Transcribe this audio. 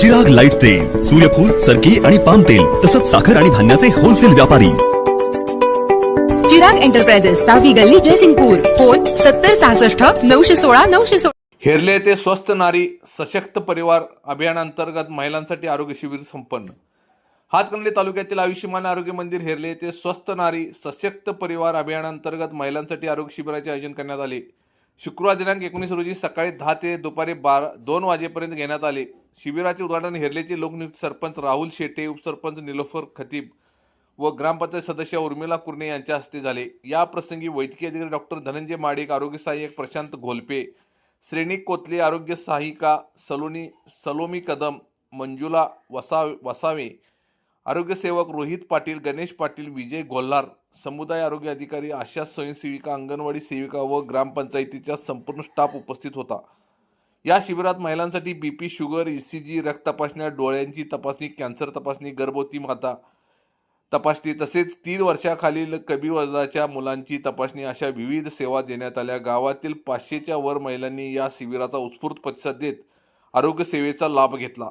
Chirag light तेल सूर्यफूल सरकी आणि पाम तेल तसंच साखर आणि धान्याचे होलसेल व्यापारी. चिराग एंटरप्राइजेस सहावी गल्ली जयसिंगपूर फोन सत्तर सहासष्ट नऊशे सोळा नऊशे सोळा. हेरले ते स्वस्थ नारी सशक्त परिवार अभियानांतर्गत महिलांसाठी आरोग्य शिबिर संपन्न. हातकणंगले तालुक्यातील आयुष्यमान आरोग्य मंदिर हेरले येथे स्वस्थ नारी सशक्त परिवार अभियानांतर्गत महिलांसाठी आरोग्य शिबिराचे आयोजन करण्यात आले. शुक्रवार दिनांक एकोणीस रोजी सकाळी दहा ते दुपारी बारा दोन वाजेपर्यंत घेण्यात आले. शिबिराचे उद्घाटन हेरलेचे लोकनियुक्त सरपंच राहुल शेटे उपसरपंच निलोफर खतीब व ग्रामपंचायत सदस्य उर्मिला कुर्णे यांच्या हस्ते झाले. या प्रसंगी वैद्यकीय अधिकारी डॉक्टर धनंजय माडिक आरोग्य सहाय्यक प्रशांत घोलपे श्रेणी कोतले आरोग्य सहायिका सलोनी सलोमी कदम मंजुला वसा वसावे आरोग्यसेवक रोहित पाटील गणेश पाटील विजय गोल्हार समुदाय आरोग्य अधिकारी आशा स्वयंसेविका अंगणवाडी सेविका व ग्रामपंचायतीचा संपूर्ण स्टाफ उपस्थित होता. या शिबिरात महिलांसाठी B P sugar E C G रक्त तपासण्या डोळ्यांची तपासणी कॅन्सर तपासणी गर्भवती माता तपासणी तसेच तीन वर्षाखालील कमी वजनाच्या मुलांची तपासणी अशा विविध सेवा देण्यात आल्या. गावातील पाचशेच्या वर महिलांनी या शिबिराचा उत्स्फूर्त प्रतिसाद देत आरोग्यसेवेचा लाभ घेतला.